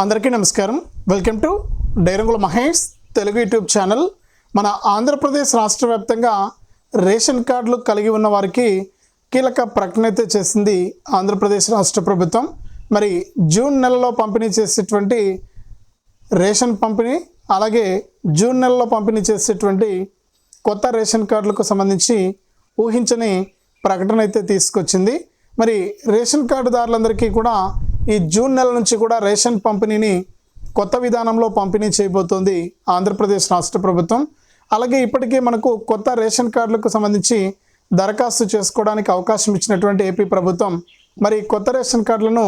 అందరికీ నమస్కారం. Welcome to డైరంగుల మహేష్ తెలుగు యూట్యూబ్ ఛానల్. మన ఆంధ్రప్రదేశ్ రాష్ట్ర వ్యాప్తంగా రేషన్ కార్డులు కలిగి ఉన్న వారికి కీలక ప్రకటన అయితే చేసింది ఆంధ్రప్రదేశ్ రాష్ట్ర ప్రభుత్వం. మరి జూన్ నెలలో పంపిణీ చేసేటువంటి రేషన్ పంపిణీ అలాగే జూన్ నెలలో పంపిణీ చేసేటువంటి కొత్త రేషన్ కార్డులకు సంబంధించి ఊహించని ప్రకటన అయితే తీసుకొచ్చింది. మరి రేషన్ కార్డుదారులందరికీ కూడా ఈ జూన్ నెల నుంచి కూడా రేషన్ పంపిణీని కొత్త విధానంలో పంపిణీ చేయబోతోంది ఆంధ్రప్రదేశ్ రాష్ట్ర ప్రభుత్వం. అలాగే ఇప్పటికే మనకు కొత్త రేషన్ కార్డులకు సంబంధించి దరఖాస్తు చేసుకోవడానికి అవకాశం ఇచ్చినటువంటి ఏపీ ప్రభుత్వం మరి కొత్త రేషన్ కార్డులను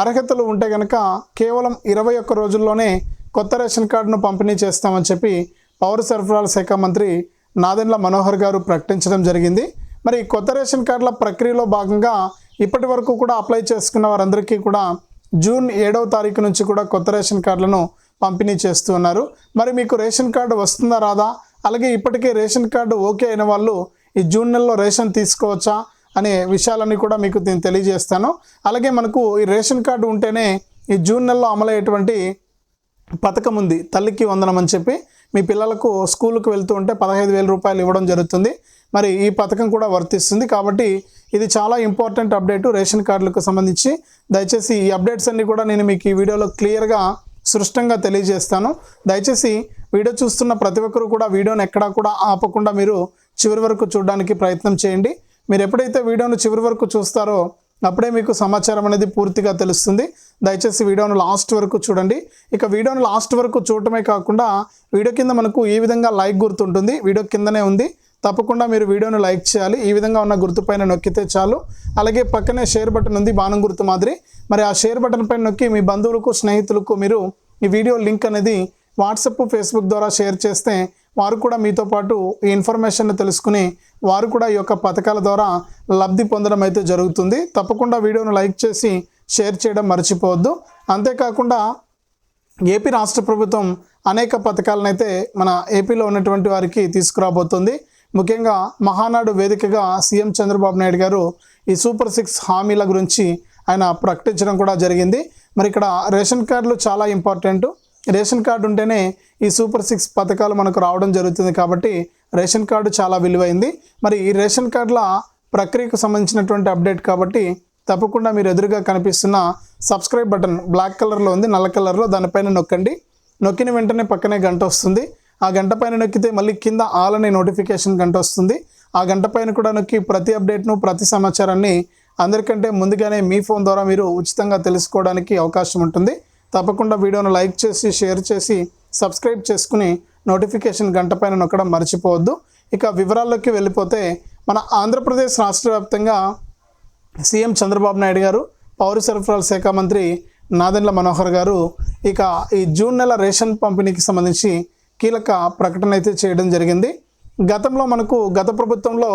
అర్హతలు ఉంటే కనుక కేవలం ఇరవై ఒక్క రోజుల్లోనే కొత్త రేషన్ కార్డును పంపిణీ చేస్తామని చెప్పి పౌర సరఫరాల శాఖ మంత్రి నాదెండ్ల మనోహర్ గారు ప్రకటించడం జరిగింది. మరి కొత్త రేషన్ కార్డుల ప్రక్రియలో భాగంగా ఇప్పటి వరకు కూడా అప్లై చేసుకున్న వారందరికీ కూడా జూన్ ఏడవ తారీఖు నుంచి కూడా కొత్త రేషన్ కార్డులను పంపిణీ చేస్తూ ఉన్నారు. మరి మీకు రేషన్ కార్డు వస్తుందా రాదా? అలాగే ఇప్పటికే రేషన్ కార్డు ఓకే అయిన వాళ్ళు ఈ జూన్ నెలలో రేషన్ తీసుకోవచ్చా అనే విషయాలన్నీ కూడా మీకు నేను తెలియజేస్తాను. అలాగే మనకు ఈ రేషన్ కార్డు ఉంటేనే ఈ జూన్ నెలలో అమలయ్యేటువంటి పథకం ఉంది. తల్లికి వందనం అని చెప్పి మీ పిల్లలకు స్కూల్కి వెళ్తూ ఉంటే పదహైదు వేల రూపాయలు ఇవ్వడం జరుగుతుంది. మరి ఈ పథకం కూడా వర్తిస్తుంది. కాబట్టి ఇది చాలా ఇంపార్టెంట్ అప్డేట్ రేషన్ కార్డులకు సంబంధించి. దయచేసి ఈ అప్డేట్స్ అన్నీ కూడా నేను మీకు ఈ వీడియోలో క్లియర్గా స్పష్టంగా తెలియజేస్తాను. దయచేసి వీడియో చూస్తున్న ప్రతి ఒక్కరు కూడా వీడియోని ఎక్కడా కూడా ఆపకుండా మీరు చివరి వరకు చూడడానికి ప్రయత్నం చేయండి. మీరు ఎప్పుడైతే వీడియోను చివరి వరకు చూస్తారో అప్పుడే మీకు సమాచారం అనేది పూర్తిగా తెలుస్తుంది. దయచేసి వీడియోను లాస్ట్ వరకు చూడండి. ఇక వీడియోను లాస్ట్ వరకు చూడటమే కాకుండా వీడియో కింద మనకు ఈ విధంగా లైక్ గుర్తుంటుంది. వీడియో కిందనే ఉంది. తప్పకుండా మీరు వీడియోను లైక్ చేయాలి. ఈ విధంగా ఉన్న గుర్తు పైన నొక్కితే చాలు. అలాగే పక్కనే షేర్ బటన్ ఉంది బాణం గుర్తు మాదిరి. మరి ఆ షేర్ బటన్ పైన నొక్కి మీ బంధువులకు స్నేహితులకు మీరు ఈ వీడియో లింక్ అనేది వాట్సప్ ఫేస్బుక్ ద్వారా షేర్ చేస్తే వారు కూడా మీతో పాటు ఈ ఇన్ఫర్మేషన్ తెలుసుకుని వారు కూడా ఈ యొక్క పథకాల ద్వారా లబ్ధి పొందడం అయితే జరుగుతుంది. తప్పకుండా వీడియోను లైక్ చేసి షేర్ చేయడం మర్చిపోవద్దు. అంతేకాకుండా ఏపీ రాష్ట్ర ప్రభుత్వం అనేక పథకాలను అయితే మన ఏపీలో ఉన్నటువంటి వారికి తీసుకురాబోతుంది. ముఖ్యంగా మహానాడు వేదికగా సీఎం చంద్రబాబు నాయుడు గారు ఈ సూపర్ సిక్స్ హామీల గురించి ఆయన ప్రకటించడం కూడా జరిగింది. మరి ఇక్కడ రేషన్ కార్డులు చాలా ఇంపార్టెంట్. రేషన్ కార్డు ఉంటేనే ఈ సూపర్ సిక్స్ పథకాలు మనకు రావడం జరుగుతుంది కాబట్టి రేషన్ కార్డు చాలా విలువైంది. మరి ఈ రేషన్ కార్డుల ప్రక్రియకు సంబంధించినటువంటి అప్డేట్ కాబట్టి తప్పకుండా మీరు ఎదురుగా కనిపిస్తున్న సబ్స్క్రైబ్ బటన్ బ్లాక్ కలర్లో ఉంది నల్ల కలర్లో దానిపైన నొక్కండి. నొక్కిన వెంటనే పక్కనే గంట వస్తుంది. ఆ గంట పైన నొక్కితే మళ్ళీ కింద ఆల్ అనే నోటిఫికేషన్ గంట వస్తుంది. ఆ గంట పైన కూడా నొక్కి ప్రతి అప్డేట్ను ప్రతి సమాచారాన్ని అందరికంటే ముందుగానే మీ ఫోన్ ద్వారా మీరు ఉచితంగా తెలుసుకోవడానికి అవకాశం ఉంటుంది. తప్పకుండా వీడియోను లైక్ చేసి షేర్ చేసి సబ్స్క్రైబ్ చేసుకుని నోటిఫికేషన్ గంట పైన నొక్కడం మర్చిపోవద్దు. ఇక వివరాల్లోకి వెళ్ళిపోతే మన ఆంధ్రప్రదేశ్ రాష్ట్ర వ్యాప్తంగా సీఎం చంద్రబాబు నాయుడు గారు పౌర సరఫరాల శాఖ మంత్రి నాదెండ్ల మనోహర్ గారు ఇక ఈ జూన్ నెల రేషన్ పంపిణీకి సంబంధించి కీలక ప్రకటన అయితే చేయడం జరిగింది. గతంలో మనకు గత ప్రభుత్వంలో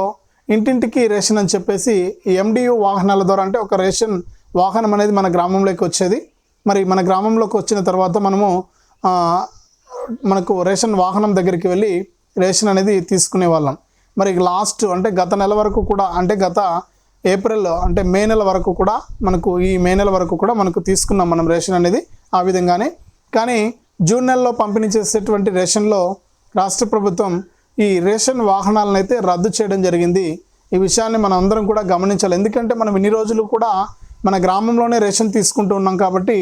ఇంటింటికి రేషన్ అని చెప్పేసి ఎండియు వాహనాల ద్వారా అంటే ఒక రేషన్ వాహనం అనేది మన గ్రామంలోకి వచ్చేది. మరి మన గ్రామంలోకి వచ్చిన తర్వాత మనము మనకు రేషన్ వాహనం దగ్గరికి వెళ్ళి రేషన్ అనేది తీసుకునే వాళ్ళం. మరి లాస్ట్ అంటే గత నెల వరకు కూడా అంటే గత ఏప్రిల్ అంటే మే నెల వరకు కూడా మనకు ఈ మే నెల వరకు కూడా మనకు తీసుకున్నాం మనం రేషన్ అనేది ఆ విధంగానే. కానీ జూన్ నెలలో పంపిణీ చేసేటువంటి రేషన్లో రాష్ట్ర ప్రభుత్వం ఈ రేషన్ వాహనాలను అయితే రద్దు చేయడం జరిగింది. ఈ విషయాన్ని మనం అందరం కూడా గమనించాలి. ఎందుకంటే మనం ఇన్ని రోజులు కూడా మన గ్రామంలోనే రేషన్ తీసుకుంటూ ఉన్నాం కాబట్టి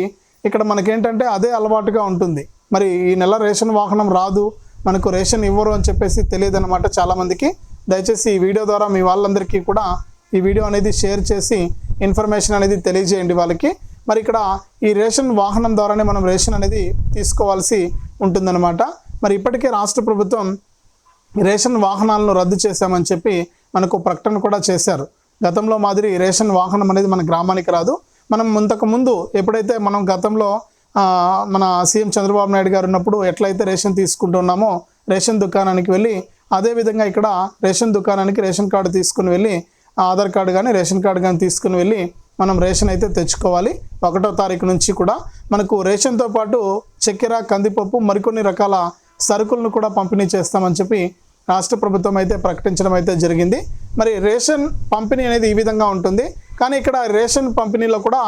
ఇక్కడ మనకేంటంటే అదే అలవాటుగా ఉంటుంది. మరి ఈ నెల రేషన్ వాహనం రాదు మనకు రేషన్ ఇవ్వరు అని చెప్పేసి తెలియదు అనమాట చాలామందికి. దయచేసి ఈ వీడియో ద్వారా మీ వాళ్ళందరికీ కూడా ఈ వీడియో అనేది షేర్ చేసి ఇన్ఫర్మేషన్ అనేది తెలియజేయండి వాళ్ళకి. మరి ఇక్కడ ఈ రేషన్ వాహనం ద్వారానే మనం రేషన్ అనేది తీసుకోవాల్సి ఉంటుందన్నమాట. మరి ఇప్పటికే రాష్ట్ర ప్రభుత్వం రేషన్ వాహనాలను రద్దు చేశామని చెప్పి మనకు ప్రకటన కూడా చేశారు. గతంలో మాదిరి రేషన్ వాహనం అనేది మన గ్రామానికి రాదు. మనం ఇంతకు ముందు ఎప్పుడైతే మనం గతంలో మన సీఎం చంద్రబాబు నాయుడు గారు ఉన్నప్పుడు ఎట్లయితే రేషన్ తీసుకుంటున్నామో రేషన్ దుకాణానికి వెళ్ళి అదే విధంగా ఇక్కడ రేషన్ దుకాణానికి రేషన్ కార్డు తీసుకుని వెళ్ళి ఆధార్ కార్డు కానీ రేషన్ కార్డు కానీ తీసుకుని వెళ్ళి మనం రేషన్ అయితే తెచ్చుకోవాలి. ఒకటో తారీఖు నుంచి కూడా మనకు రేషన్తో పాటు చక్కెర కందిపప్పు మరికొన్ని రకాల సరుకులను కూడా పంపిణీ చేస్తామని చెప్పి రాష్ట్ర ప్రభుత్వం అయితే ప్రకటించడం అయితే జరిగింది. మరి రేషన్ పంపిణీ అనేది ఈ విధంగా ఉంటుంది. కానీ ఇక్కడ రేషన్ పంపిణీలో కూడా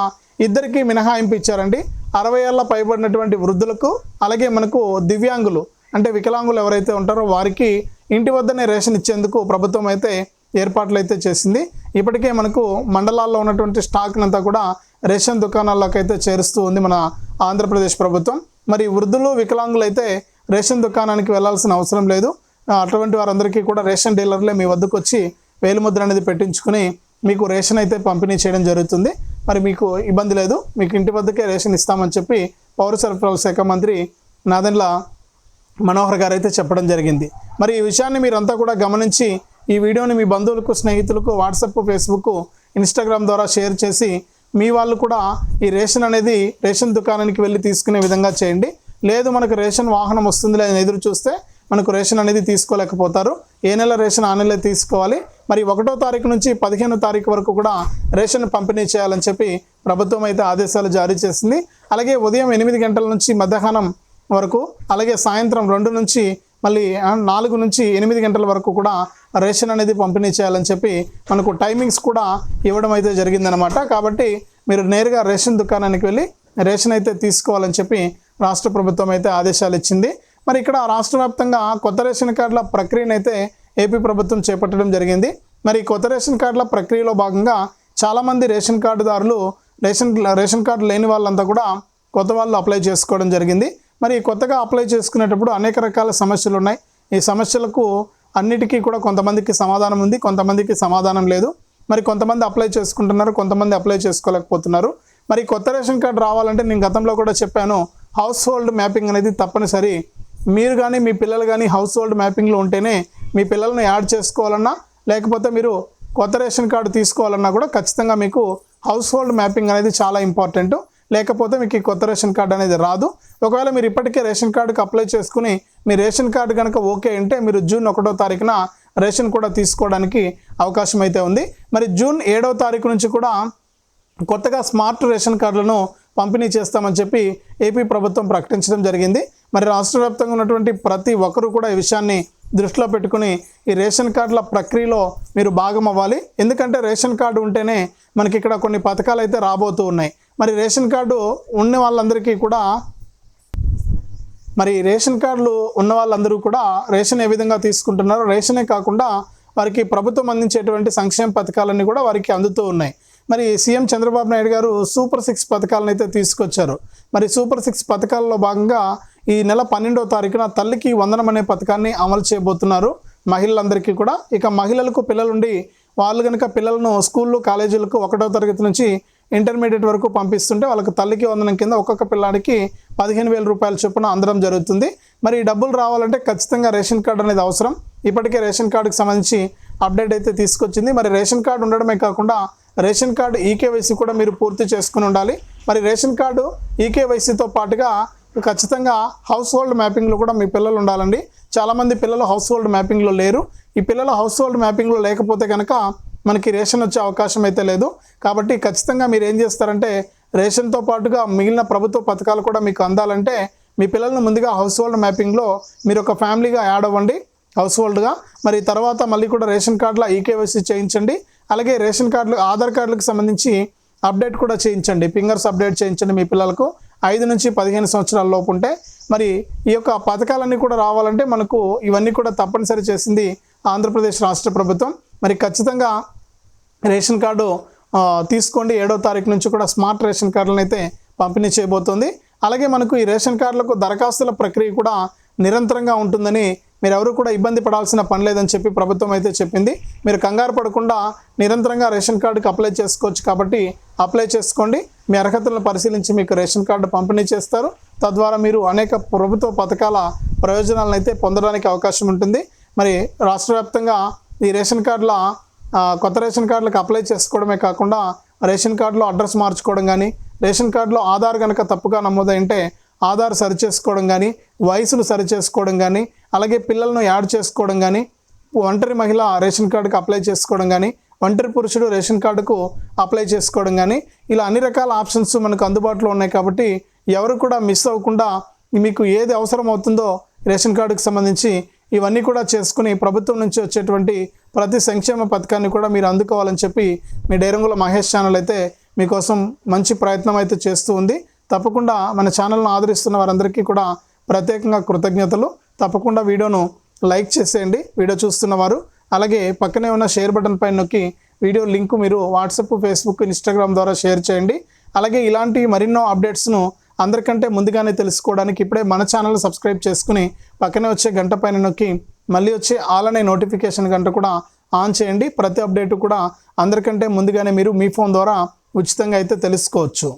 ఇద్దరికి మినహాయింపు ఇచ్చారండి. అరవై ఏళ్ళ పైబడినటువంటి వృద్ధులకు అలాగే మనకు దివ్యాంగులు అంటే వికలాంగులు ఎవరైతే ఉంటారో వారికి ఇంటి వద్దనే రేషన్ ఇచ్చేందుకు ప్రభుత్వం అయితే ఏర్పాట్లు అయితే చేసింది. ఇప్పటికే మనకు మండలాల్లో ఉన్నటువంటి స్టాక్ అంతా కూడా రేషన్ దుకాణాల్లోకి అయితే చేరుస్తూ ఉంది మన ఆంధ్రప్రదేశ్ ప్రభుత్వం. మరి వృద్ధులు వికలాంగులు అయితే రేషన్ దుకాణానికి వెళ్ళాల్సిన అవసరం లేదు. అటువంటి వారందరికీ కూడా రేషన్ డీలర్లే మీ వద్దకు వచ్చి వేలుముద్ర అనేది పెట్టించుకుని మీకు రేషన్ అయితే పంపిణీ చేయడం జరుగుతుంది. మరి మీకు ఇబ్బంది లేదు. మీకు ఇంటి వద్దకే రేషన్ ఇస్తామని చెప్పి పౌర సరఫరాల శాఖ మంత్రి నాదెండ్ల మనోహర్ గారు అయితే చెప్పడం జరిగింది. మరి ఈ విషయాన్ని మీరంతా కూడా గమనించి ఈ వీడియోని మీ బంధువులకు స్నేహితులకు వాట్సాప్ ఫేస్బుక్ ఇన్స్టాగ్రామ్ ద్వారా షేర్ చేసి మీ వాళ్ళు కూడా ఈ రేషన్ అనేది రేషన్ దుకాణానికి వెళ్ళి తీసుకునే విధంగా చేయండి. లేదు మనకు రేషన్ వాహనం వస్తుంది లేదని ఎదురు చూస్తే మనకు రేషన్ అనేది తీసుకోలేకపోతారు. ఏ నెల రేషన్ ఆ నెల తీసుకోవాలి. మరి ఒకటో తారీఖు నుంచి పదిహేనో తారీఖు వరకు కూడా రేషన్ పంపిణీ చేయాలని చెప్పి ప్రభుత్వం అయితే ఆదేశాలు జారీ చేసింది. అలాగే ఉదయం ఎనిమిది గంటల నుంచి మధ్యాహ్నం వరకు అలాగే సాయంత్రం రెండు నుంచి మళ్ళీ నాలుగు నుంచి ఎనిమిది గంటల వరకు కూడా రేషన్ అనేది పంపిణీ చేయాలని చెప్పి మనకు టైమింగ్స్ కూడా ఇవ్వడం అయితే జరిగిందనమాట కాబట్టి మీరు నేరుగా రేషన్ దుకాణానికి వెళ్ళి రేషన్ అయితే తీసుకోవాలని చెప్పి రాష్ట్ర ప్రభుత్వం అయితే ఆదేశాలు ఇచ్చింది. మరి ఇక్కడ రాష్ట్ర వ్యాప్తంగా కొత్త రేషన్ కార్డుల ప్రక్రియను అయితే ఏపీ ప్రభుత్వం చేపట్టడం జరిగింది. మరి కొత్త రేషన్ కార్డుల ప్రక్రియలో భాగంగా చాలామంది రేషన్ కార్డుదారులు రేషన్ రేషన్ కార్డు లేని వాళ్ళంతా కూడా కొత్త వాళ్ళు అప్లై చేసుకోవడం జరిగింది. మరి కొత్తగా అప్లై చేసుకునేటప్పుడు అనేక రకాల సమస్యలు ఉన్నాయి. ఈ సమస్యలకు అన్నిటికీ కూడా కొంతమందికి సమాధానం ఉంది కొంతమందికి సమాధానం లేదు. మరి కొంతమంది అప్లై చేసుకుంటున్నారు కొంతమంది అప్లై చేసుకోలేకపోతున్నారు. మరి కొత్త రేషన్ కార్డు రావాలంటే నేను గతంలో కూడా చెప్పాను హౌస్ హోల్డ్ మ్యాపింగ్ అనేది తప్పనిసరి. మీరు కానీ మీ పిల్లలు కానీ హౌస్ హోల్డ్ మ్యాపింగ్లో ఉంటేనే మీ పిల్లల్ని యాడ్ చేసుకోవాలన్నా లేకపోతే మీరు కొత్త రేషన్ కార్డు తీసుకోవాలన్నా కూడా ఖచ్చితంగా మీకు హౌస్ హోల్డ్ మ్యాపింగ్ అనేది చాలా ఇంపార్టెంట్ లేకపోతే మీకు ఈ కొత్త రేషన్ కార్డు అనేది రాదు. ఒకవేళ మీరు ఇప్పటికే రేషన్ కార్డుకి అప్లై చేసుకుని మీ రేషన్ కార్డు కనుక ఓకే అంటే మీరు జూన్ ఒకటో తారీఖున రేషన్ కూడా తీసుకోవడానికి అవకాశం అయితే ఉంది. మరి జూన్ ఏడవ తారీఖు నుంచి కూడా కొత్తగా స్మార్ట్ రేషన్ కార్డులను పంపిణీ చేస్తామని చెప్పి ఏపీ ప్రభుత్వం ప్రకటించడం జరిగింది. మరి రాష్ట్ర వ్యాప్తంగా ఉన్నటువంటి ప్రతి ఒక్కరూ కూడా ఈ విషయాన్ని దృష్టిలో పెట్టుకుని ఈ రేషన్ కార్డుల ప్రక్రియలో మీరు భాగం అవ్వాలి. ఎందుకంటే రేషన్ కార్డు ఉంటేనే మనకి ఇక్కడ కొన్ని పథకాలు అయితే రాబోతూ ఉన్నాయి. మరి రేషన్ కార్డు ఉన్న వాళ్ళందరికీ కూడా మరి రేషన్ కార్డులు ఉన్న వాళ్ళందరూ కూడా రేషన్ ఏ విధంగా తీసుకుంటున్నారో రేషనే కాకుండా వారికి ప్రభుత్వం అందించేటువంటి సంక్షేమ పథకాలన్నీ కూడా వారికి అందుతూ ఉన్నాయి. మరి సీఎం చంద్రబాబు నాయుడు గారు సూపర్ సిక్స్ పథకాలను అయితే తీసుకొచ్చారు. మరి సూపర్ సిక్స్ పథకాల్లో భాగంగా ఈ నెల పన్నెండవ తారీఖున తల్లికి వందనం అనే పథకాన్ని అమలు చేయబోతున్నారు. మహిళలందరికీ కూడా. ఇక మహిళలకు పిల్లలుండి వాళ్ళు కనుక పిల్లలను స్కూళ్ళు కాలేజీలకు ఒకటో తరగతి నుంచి ఇంటర్మీడియట్ వరకు పంపిస్తుంటే వాళ్ళకి తల్లికి వందనం కింద ఒక్కొక్క పిల్లాడికి పదిహేను వేల రూపాయల చొప్పున అందడం జరుగుతుంది. మరి ఈ డబ్బులు రావాలంటే ఖచ్చితంగా రేషన్ కార్డు అనేది అవసరం. ఇప్పటికే రేషన్ కార్డుకి సంబంధించి అప్డేట్ అయితే తీసుకొచ్చింది. మరి రేషన్ కార్డు ఉండడమే కాకుండా రేషన్ కార్డు ఈకేవైసీ కూడా మీరు పూర్తి చేసుకుని ఉండాలి. మరి రేషన్ కార్డు ఈకేవైసీతో పాటుగా ఖచ్చితంగా హౌస్ హోల్డ్ మ్యాపింగ్లో కూడా మీ పిల్లలు ఉండాలండి. చాలామంది పిల్లలు హౌస్ హోల్డ్ మ్యాపింగ్లో లేరు. ఈ పిల్లలు హౌస్ హోల్డ్ మ్యాపింగ్లో లేకపోతే కనుక మనకి రేషన్ వచ్చే అవకాశం అయితే లేదు. కాబట్టి ఖచ్చితంగా మీరు ఏం చేస్తారంటే రేషన్తో పాటుగా మిగిలిన ప్రభుత్వ పథకాలు కూడా మీకు అందాలంటే మీ పిల్లలను ముందుగా హౌస్ హోల్డ్ మ్యాపింగ్లో మీరు ఒక ఫ్యామిలీగా యాడ్ అవ్వండి హౌస్ హోల్డ్గా మరి తర్వాత మళ్ళీ కూడా రేషన్ కార్డులో ఈకేవైసీ చేయించండి. అలాగే రేషన్ కార్డులు ఆధార్ కార్డులకు సంబంధించి అప్డేట్ కూడా చేయించండి. ఫింగర్స్ అప్డేట్ చేయించండి మీ పిల్లలకు. ఐదు నుంచి పదిహేను సంవత్సరాల లోపు ఉంటే మరి ఈ యొక్క పథకాలన్నీ కూడా రావాలంటే మనకు ఇవన్నీ కూడా తప్పనిసరి చేసింది ఆంధ్రప్రదేశ్ రాష్ట్ర ప్రభుత్వం. మరి ఖచ్చితంగా రేషన్ కార్డు తీసుకోండి. ఏడో తారీఖు నుంచి కూడా స్మార్ట్ రేషన్ కార్డులను అయితే పంపిణీ చేయబోతోంది. అలాగే మనకు ఈ రేషన్ కార్డులకు దరఖాస్తుల ప్రక్రియ కూడా నిరంతరంగా ఉంటుందని మీరు ఎవరు కూడా ఇబ్బంది పడాల్సిన పని లేదని చెప్పి ప్రభుత్వం అయితే చెప్పింది. మీరు కంగారు పడకుండా నిరంతరంగా రేషన్ కార్డుకి అప్లై చేసుకోవచ్చు కాబట్టి అప్లై చేసుకోండి. మీ అర్హతలను పరిశీలించి మీకు రేషన్ కార్డు పంపిణీ చేస్తారు. తద్వారా మీరు అనేక ప్రభుత్వ పథకాల ప్రయోజనాలను అయితే పొందడానికి అవకాశం ఉంటుంది. మరి రాష్ట్ర వ్యాప్తంగా ఈ రేషన్ కార్డుల కొత్త రేషన్ కార్డులకు అప్లై చేసుకోవడమే కాకుండా రేషన్ కార్డులో అడ్రస్ మార్చుకోవడం కానీ రేషన్ కార్డులో ఆధార్ కనుక తప్పుగా నమోదైంటే ఆధార్ సరి చేసుకోవడం కానీ వయసును సరి చేసుకోవడం కానీ అలాగే పిల్లలను యాడ్ చేసుకోవడం కానీ ఒంటరి మహిళ రేషన్ కార్డుకు అప్లై చేసుకోవడం కానీ ఒంటరి పురుషుడు రేషన్ కార్డుకు అప్లై చేసుకోవడం కానీ ఇలా అన్ని రకాల ఆప్షన్స్ మనకు అందుబాటులో ఉన్నాయి కాబట్టి ఎవరు కూడా మిస్ అవ్వకుండా మీకు ఏది అవసరం అవుతుందో రేషన్ కార్డుకు సంబంధించి ఇవన్నీ కూడా చేసుకుని ప్రభుత్వం నుంచి వచ్చేటువంటి ప్రతి సంక్షేమ పథకాన్ని కూడా మీరు అందుకోవాలని చెప్పి మీ డైరంగుల మహేష్ ఛానల్ అయితే మీకోసం మంచి ప్రయత్నం అయితే చేస్తూ ఉంది. తప్పకుండా మన ఛానల్ను ఆదరిస్తున్న వారందరికీ కూడా ప్రత్యేకంగా కృతజ్ఞతలు. తప్పకుండా వీడియోను లైక్ చేసేయండి. వీడియో చూస్తున్న వారు అలాగే పక్కనే ఉన్న షేర్ బటన్ పైన నొక్కి వీడియో లింక్ మీరు వాట్సాప్ ఫేస్బుక్ ఇన్స్టాగ్రామ్ ద్వారా షేర్ చేయండి. అలాగే ఇలాంటి మరెన్నో అప్డేట్స్ను అందరికంటే ముందుగానే తెలుసుకోవడానికి ఇప్పుడే మన ఛానల్ సబ్స్క్రైబ్ చేసుకుని పక్కనే వచ్చే గంట పైన నొక్కి మళ్ళీ వచ్చే ఆల్ అనే నోటిఫికేషన్ గంట కూడా ఆన్ చేయండి. ప్రతి అప్డేట్ కూడా అందరికంటే ముందుగానే మీరు మీ ఫోన్ ద్వారా ఉచితంగా అయితే తెలుసుకోవచ్చు.